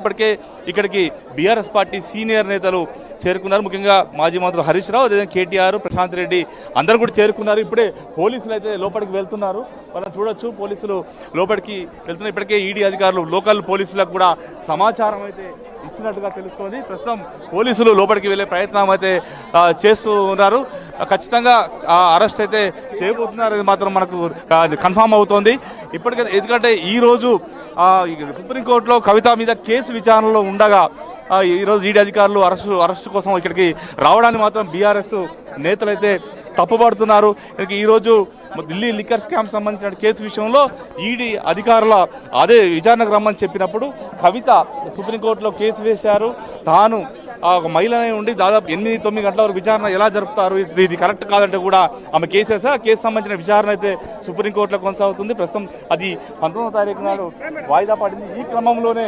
ఇప్పటికే ఇక్కడికి BRS party senior నేతలు చేరుకున్నారు. ముఖ్యంగా మాజీ మంత్రులు హరీష్ రావు అదేవిధంగా కేటీఆర్ ప్రశాంత్ రెడ్డి అందరూ కూడా చేరుకున్నారు. ఇప్పుడే పోలీసులు అయితే లోపలికి వెళ్తున్నారు. మనం చూడొచ్చు పోలీసులు లోపలికి వెళ్తున్నారు. ఇప్పటికే ఈడీ అధికారులు లోకల్ పోలీసులకు కూడా సమాచారం అయితే ఇచ్చినట్టుగా తెలుస్తోంది. ప్రస్తుతం పోలీసులు లోపలికి వెళ్ళే ప్రయత్నం అయితే చేస్తూ ఉన్నారు. ఖచ్చితంగా ఆ అరెస్ట్ అయితే చేయబోతున్నారు మాత్రం మనకు కన్ఫామ్ అవుతోంది. ఇప్పటికే ఎందుకంటే ఈరోజు సుప్రీంకోర్టులో కవిత మీద కేసు విచారణలో ఉండగా ఈరోజు ఈడీ అధికారులు అరెస్టు అరెస్టు కోసం ఇక్కడికి రావడానికి మాత్రం బీఆర్ఎస్ నేతలైతే తప్పుపడుతున్నారు. ఇంక ఈరోజు ఢిల్లీ లిక్కర్ స్కామ్ సంబంధించిన కేసు విషయంలో ఈడీ అధికారుల అదే విచారణకు రమ్మని చెప్పినప్పుడు కవిత సుప్రీంకోర్టులో కేసు వేశారు. తాను ఆ, ఒక మహిళనే ఉండి దాదాపు ఎనిమిది తొమ్మిది గంటల వరకు విచారణ ఎలా జరుపుతారు? ఇది ఇది కరెక్ట్ కాదంటే కూడా ఆమె కేసు వేస్తే ఆ కేసు సంబంధించిన విచారణ అయితే సుప్రీంకోర్టులో కొనసాగుతుంది. ప్రస్తుతం అది పంతొమ్మిదో తారీఖు నాడు వాయిదా పడింది. ఈ క్రమంలోనే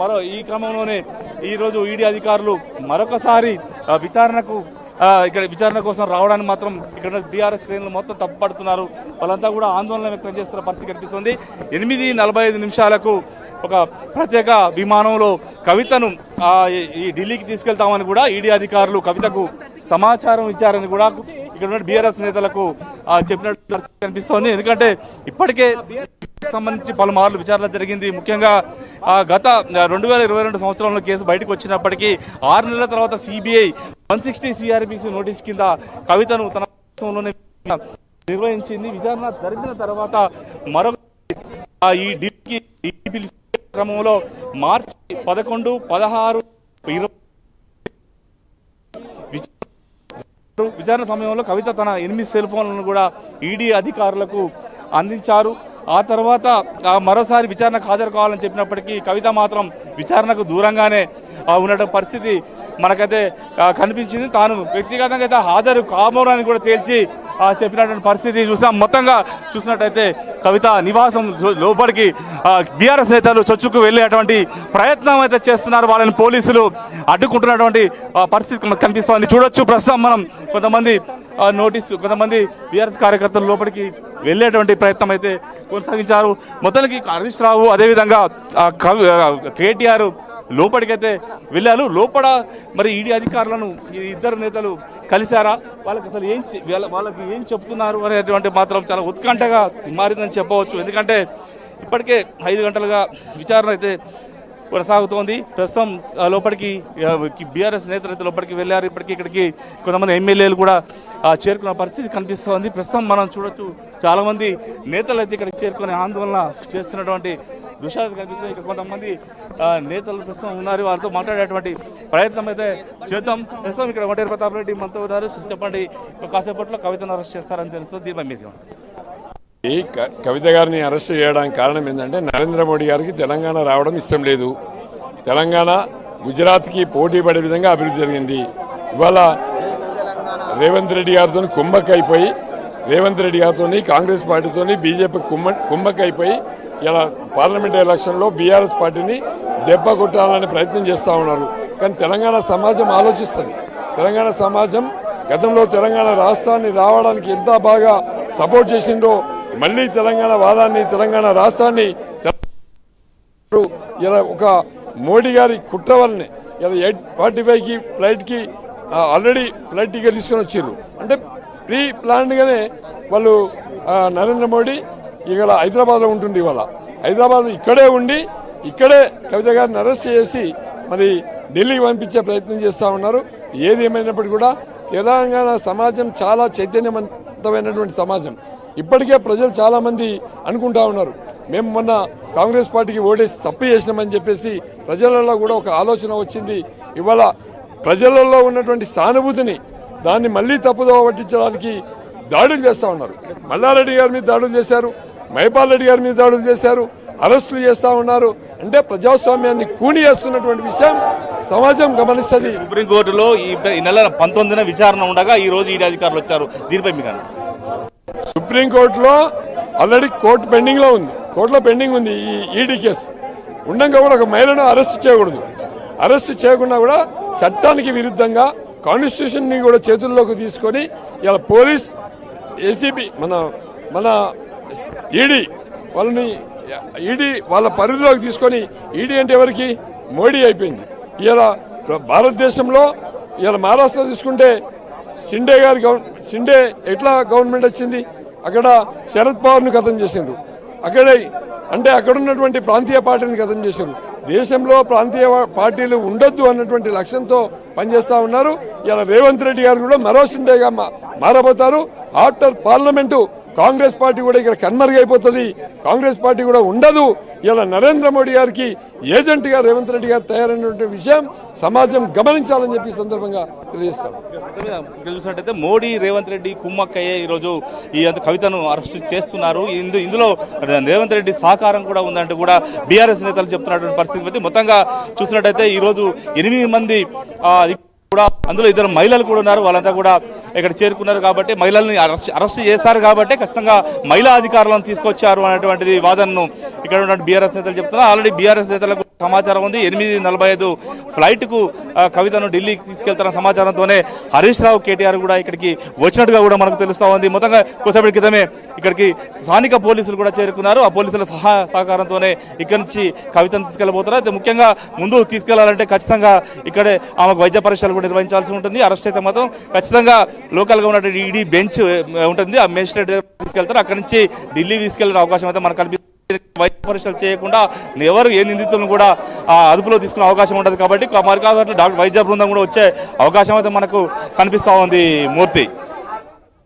మరో ఈ క్రమంలోనే ఈరోజు ఈడీ అధికారులు మరొకసారి ఆ, విచారణకు ఇక్కడ విచారణ కోసం రావడానికి మాత్రం ఇక్కడ బీఆర్ఎస్ శ్రేణులు మొత్తం తప్పుపడుతున్నారు. వాళ్ళంతా కూడా ఆందోళన వ్యక్తం చేస్తున్న పరిస్థితి కనిపిస్తుంది. ఎనిమిది నలభై ఐదు నిమిషాలకు ఒక ప్రత్యేక విమానంలో కవితను ఈ- ఢిల్లీకి తీసుకెళ్తామని కూడా ఈడీ అధికారులు కవితకు సమాచారం ఇచ్చారని కూడా ఇక్కడ ఉన్న బీఆర్ఎస్ నేతలకు చెప్పినట్టు కనిపిస్తోంది. ఎందుకంటే ఇప్పటికే సంబంధించి పలుమార్లు విచారణ జరిగింది. ముఖ్యంగా ఆ, గత రెండు వేల ఇరవై రెండు సంవత్సరంలో కేసు బయటకు వచ్చినప్పటికీ ఆరు నెలల తర్వాత CBI one sixty CrPC notice కింద కవితను తన నిర్వహించింది. విచారణ జరిగిన తర్వాత మరొక ఈ ఢిల్లీకి క్రమంలో మార్చి పదకొండు పదహారు ఇరవై విచారణ విచారణ సమయంలో కవిత తన ఎనిమిది సెల్ ఫోన్లను కూడా ఈడీ అధికారులకు అందించారు. ఆ తర్వాత మరోసారి విచారణకు హాజరు కావాలని చెప్పినప్పటికీ కవిత మాత్రం విచారణకు దూరంగానే ఉన్నటువంటి ఉన్న పరిస్థితి మనకైతే కనిపించింది. తాను వ్యక్తిగతంగా అయితే హాజరు కామోరని కూడా తేల్చి చెప్పినటువంటి పరిస్థితి చూసాం మొత్తంగా చూసినట్టయితే కవిత నివాసం లోపలికి బీఆర్ఎస్ నేతలు చొచ్చుకు వెళ్ళేటువంటి ప్రయత్నం అయితే చేస్తున్నారు. వాళ్ళని పోలీసులు అడ్డుకుంటున్నటువంటి పరిస్థితి కనిపిస్తోంది. చూడొచ్చు ప్రస్తుతం మనం కొంతమంది నోటీసు కొంతమంది బీఆర్ఎస్ కార్యకర్తలు లోపలికి వెళ్ళేటువంటి ప్రయత్నం అయితే కొనసాగించారు. మొత్తానికి హరీష్ రావు అదేవిధంగా కవి కేటీఆర్ లోపలికైతే వెళ్ళారు. లోపల మరి ఈడీ అధికారులను ఈ ఇద్దరు నేతలు కలిశారా? వాళ్ళకి అసలు ఏం చె- వాళ్ళ- వాళ్ళకి ఏం చెప్తున్నారు అనేటువంటి మాత్రం చాలా ఉత్కంఠగా మారిందని చెప్పవచ్చు. ఎందుకంటే ఇప్పటికే ఐదు గంటలుగా విచారణ అయితే కొనసాగుతోంది. ప్రస్తుతం లోపలికి బీఆర్ఎస్ నేతలు అయితే లోపలికి వెళ్ళారు. ఇప్పటికీ ఇక్కడికి కొంతమంది ఎమ్మెల్యేలు కూడా చేరుకున్న పరిస్థితి కనిపిస్తోంది. ప్రస్తుతం మనం చూడొచ్చు చాలామంది నేతలు అయితే ఇక్కడికి చేరుకుని ఆందోళన చేస్తున్నటువంటి దృశ్యాలు కనిపిస్తుంది ఇక్కడ కొంతమంది నేతలు ప్రస్తుతం ఉన్నారు. వారితో మాట్లాడేటువంటి ప్రయత్నం అయితే చేద్దాం. ప్రస్తుతం ఇక్కడ వంటేరు ప్రతాప్ రెడ్డి మనతో ఉన్నారు. చెప్పండి ఒక కాసేపట్లో కవితను అరెస్ట్ చేస్తారని తెలుస్తుంది. దీనిపై మీరు ఈ క- కవిత గారిని అరెస్ట్ చేయడానికి కారణం ఏంటంటే నరేంద్ర మోడీ గారికి తెలంగాణ రావడం ఇష్టం లేదు. తెలంగాణ గుజరాత్కి పోటీ పడే విధంగా అభివృద్ధి జరిగింది. ఇవాళ రేవంత్ రెడ్డి గారితో కుంభక్ అయిపోయి రేవంత్ రెడ్డి గారితో కాంగ్రెస్ పార్టీతో బీజేపీ కుమ్మ కుంభక్ అయిపోయి ఇలా పార్లమెంట్ ఎలక్షన్లో బీఆర్ఎస్ పార్టీని దెబ్బ కొట్టాలని ప్రయత్నం చేస్తూ ఉన్నారు. కానీ తెలంగాణ సమాజం ఆలోచిస్తుంది. తెలంగాణ సమాజం గతంలో తెలంగాణ రాష్ట్రాన్ని రావడానికి ఎంత బాగా సపోర్ట్ చేసిందో మళ్ళీ తెలంగాణ వాదాన్ని తెలంగాణ రాష్ట్రాన్ని ఇలా ఒక మోడీ గారి కుట్ర వల్లనే ఇలా ఎయిట్ ఫార్టీ ఫైవ్కి ఫ్లైట్కి ఆల్రెడీ ఫ్లైట్ టికెట్ తీసుకొని వచ్చారు అంటే ప్రీ ప్లాన్డ్గానే వాళ్ళు నరేంద్ర మోడీ ఇక్కడ హైదరాబాద్లో ఉంటుంది ఇవాళ. హైదరాబాద్ ఇక్కడే ఉండి ఇక్కడే కవిత గారిని అరెస్ట్ చేసి మరి ఢిల్లీకి పంపించే ప్రయత్నం చేస్తూ ఉన్నారు. ఏది ఏమైనప్పటికీ కూడా తెలంగాణ సమాజం చాలా చైతన్యవంతమైనటువంటి సమాజం. ఇప్పటికే ప్రజలు చాలా మంది అనుకుంటా ఉన్నారు. మేము మొన్న కాంగ్రెస్ పార్టీకి ఓటేసి తప్పు చేసినామని చెప్పేసి ప్రజలలో కూడా ఒక ఆలోచన వచ్చింది. ఇవాళ ప్రజలలో ఉన్నటువంటి సానుభూతిని దాన్ని మళ్ళీ తప్పుదోవ పట్టించడానికి దాడులు చేస్తూ ఉన్నారు. మల్లారెడ్డి గారి మీద దాడులు చేశారు. మైపాల్ రెడ్డి గారి మీద దాడులు చేశారు. అరెస్టులు చేస్తూ ఉన్నారు. అంటే ప్రజాస్వామ్యాన్ని కూని చేస్తున్నటువంటి విషయం సమాజం గమనిస్తుంది. సుప్రీంకోర్టులో ఈ ఈ నెల పంతొమ్మిదిన విచారణ ఉండగా ఈ రోజు ఈడీ అధికారులు వచ్చారు. దీనిపై మీకు సుప్రీంకోర్టులో ఆల్రెడీ కోర్టు పెండింగ్లో ఉంది. కోర్టులో పెండింగ్ ఉంది ఈ ఈడీ కేసు. ఉండగా కూడా ఒక మహిళను అరెస్ట్ చేయకూడదు. అరెస్ట్ చేయకుండా కూడా చట్టానికి విరుద్ధంగా కాన్స్టిట్యూషన్ని కూడా చేతుల్లోకి తీసుకొని ఇలా పోలీస్ ఏసీబీ మన మన ఈడీ వాళ్ళని ఈడీ వాళ్ళ పరిధిలోకి తీసుకొని ఈడీ అంటే ఎవరికి? మోడీ అయిపోయింది. ఇలా భారతదేశంలో ఇలా మహారాష్ట్ర తీసుకుంటే షిండే గారి గవ- షిండే ఎట్లా గవర్నమెంట్ వచ్చింది? అక్కడ శరద్ పవార్ను కథం చేసిండ్రు. అక్కడే అంటే అక్కడ ఉన్నటువంటి ప్రాంతీయ పార్టీని కథం చేసిండ్రు. దేశంలో ప్రాంతీయ పార్టీలు ఉండొద్దు అన్నటువంటి లక్ష్యంతో పనిచేస్తూ ఉన్నారు. ఇలా రేవంత్ రెడ్డి గారు కూడా మరో షిండేగా మారబోతారు. ఆఫ్టర్ పార్లమెంటు కాంగ్రెస్ పార్టీ కూడా ఇక్కడ కన్మరుగైపోతుంది కాంగ్రెస్ పార్టీ కూడా ఉండదు. ఇలా నరేంద్ర మోడీ గారికి ఏజెంట్గా రేవంత్ రెడ్డి గారు తయారైనటువంటి విషయం సమాజం గమనించాలని చెప్పి సందర్భంగా తెలియజేస్తాం. చూసినట్టయితే మోడీ రేవంత్ రెడ్డి కుమ్మక్కయ్యే ఈరోజు ఈ అంత కవితను అరెస్ట్ చేస్తున్నారు. ఇందు ఇందులో రేవంత్ రెడ్డి సహకారం కూడా ఉందంటూ కూడా బీఆర్ఎస్ నేతలు చెప్తున్నటువంటి పరిస్థితి. బట్టి మొత్తంగా చూసినట్టయితే ఈరోజు ఎనిమిది మంది కూడా అందులో ఇద్దరు మహిళలు కూడా ఉన్నారు. వాళ్ళంతా కూడా ఇక్కడ చేరుకున్నారు కాబట్టి మహిళల్ని అరెస్ట్ అరెస్ట్ చేశారు కాబట్టి ఖచ్చితంగా మహిళా అధికారులను తీసుకొచ్చారు అనేటువంటిది వాదనను ఇక్కడ ఉన్న బీఆర్ఎస్ నేతలు చెప్తున్నారు. ఆల్రెడీ బీఆర్ఎస్ నేతలకు సమాచారం ఉంది. ఎనిమిది నలభై ఐదు ఫ్లైట్కు ఆ, కవితను ఢిల్లీకి తీసుకెళ్తున్న సమాచారంతోనే హరీష్ రావు కేటీఆర్ కూడా ఇక్కడికి వచ్చినట్టుగా కూడా మనకు తెలుస్తూ ఉంది. మొత్తంగా కొద్దిసేపటి క్రితమే ఇక్కడికి స్థానిక పోలీసులు కూడా చేరుకున్నారు. ఆ పోలీసుల సహా సహకారంతోనే ఇక్కడి నుంచి కవితను తీసుకెళ్ళబోతున్నారు. అయితే ముఖ్యంగా ముందు తీసుకెళ్ళాలంటే ఖచ్చితంగా ఇక్కడే ఆమెకు వైద్య పరీక్షలు కూడా నిర్వహించాల్సి ఉంటుంది. అరెస్ట్ అయితే మాత్రం ఖచ్చితంగా లోకల్గా ఉన్నటువంటి ఈడీ బెంచ్ ఉంటుంది. ఆ మేజిస్ట్రేట్ తీసుకెళ్తారు. అక్కడి నుంచి ఢిల్లీ తీసుకెళ్ళే అవకాశం అయితే మనకు కనిపిస్తుంది. వైద్య పరీక్షలు చేయకుండా ఎవరు ఏ నిందితులను కూడా అదుపులో తీసుకునే అవకాశం ఉంటుంది కాబట్టి మరి కాబట్టి డాక్టర్ వైద్య బృందం కూడా వచ్చే అవకాశం అయితే మనకు కనిపిస్తా ఉంది Murthy.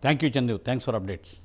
Thank you Chandu thanks for updates